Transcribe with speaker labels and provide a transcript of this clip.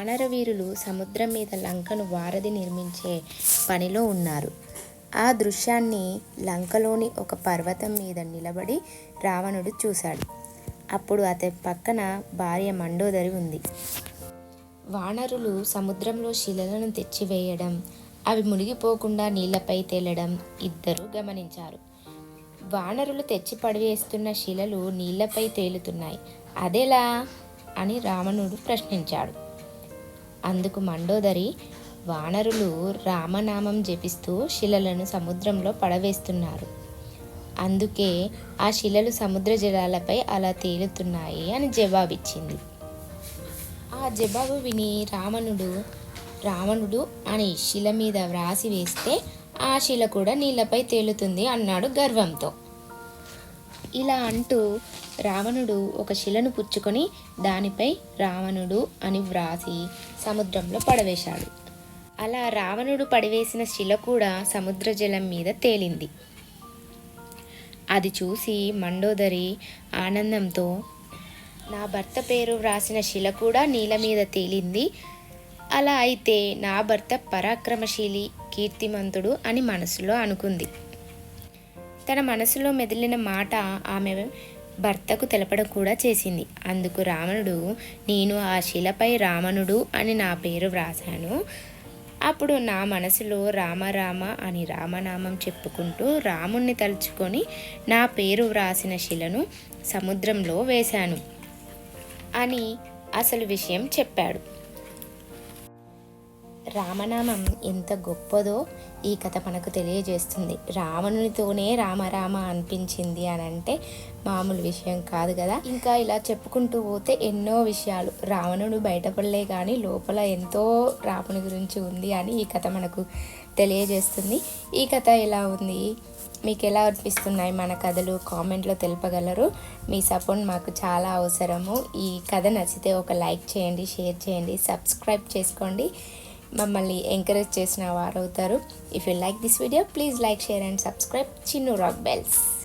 Speaker 1: వానరవీరులు సముద్రం మీద లంకను వారధి నిర్మించే పనిలో ఉన్నారు. ఆ దృశ్యాన్ని లంకలోని ఒక పర్వతం మీద నిలబడి రావణుడు చూశాడు. అప్పుడు అతని పక్కన భార్య మండోదరి ఉంది. వానరులు సముద్రంలో శిలలను తెచ్చివేయడం అవి మునిగిపోకుండా నీళ్ళపై తేలడం ఇద్దరు గమనించారు. వానరులు తెచ్చి పడివేస్తున్న శిలలు నీళ్ళపై తేలుతున్నాయి. అదెలా అని రావణుడు ప్రశ్నించాడు. అందుకు మండోదరి వానరులు రామనామం జపిస్తూ శిలలను సముద్రంలో పడవేస్తున్నారు. అందుకే ఆ శిలలు సముద్ర జలాలపై అలా తేలుతున్నాయి అని జవాబిచ్చింది. ఆ జవాబు విని రావణుడు రావణుడు అని శిల మీద వ్రాసి వేస్తే ఆ శిల కూడా నీళ్ళపై తేలుతుంది అన్నాడు గర్వంతో. ఇలా అంటూ రావణుడు ఒక శిలను పుచ్చుకొని దానిపై రావణుడు అని వ్రాసి సముద్రంలో పడవేశాడు. అలా రావణుడు పడివేసిన శిల కూడా సముద్ర జలం మీద తేలింది. అది చూసి మండోదరి ఆనందంతో నా భర్త పేరు వ్రాసిన శిల కూడా నీళ్ళ మీద తేలింది. అలా అయితే నా భర్త పరాక్రమశీలి కీర్తిమంతుడు అని మనసులో అనుకుంది. తన మనసులో మెదిలిన మాట ఆమె భర్తకు తెలపడం కూడా చేసింది. అందుకు రావణుడు నేను ఆ శిలపై రావణుడు అని నా పేరు వ్రాసాను అప్పుడు నా మనసులో రామరామ అని రామనామం చెప్పుకుంటూ రాముణ్ణి తలుచుకొని నా పేరు వ్రాసిన శిలను సముద్రంలో వేశాను అని అసలు విషయం చెప్పాడు. రామనామం ఎంత గొప్పదో ఈ కథ మనకు తెలియజేస్తుంది. రావణునితోనే రామరామ అనిపించింది అని అంటే మామూలు విషయం కాదు కదా. ఇంకా ఇలా చెప్పుకుంటూ పోతే ఎన్నో విషయాలు. రావణుడు బయటపడలే కానీ లోపల ఎంతో రాముని గురించి ఉంది అని ఈ కథ మనకు తెలియజేస్తుంది. ఈ కథ ఎలా ఉంది? మీకు ఎలా అనిపిస్తున్నాయి మన కథలు? కామెంట్లో తెలుపగలరు. మీ సపోర్ట్ మాకు చాలా అవసరము. ఈ కథ నచ్చితే ఒక లైక్ చేయండి షేర్ చేయండి సబ్స్క్రైబ్ చేసుకోండి. మమ్మల్ని ఎంకరేజ్ చేసిన వారు అవుతారు. If you like this video please like share and subscribe Chinnu rock bells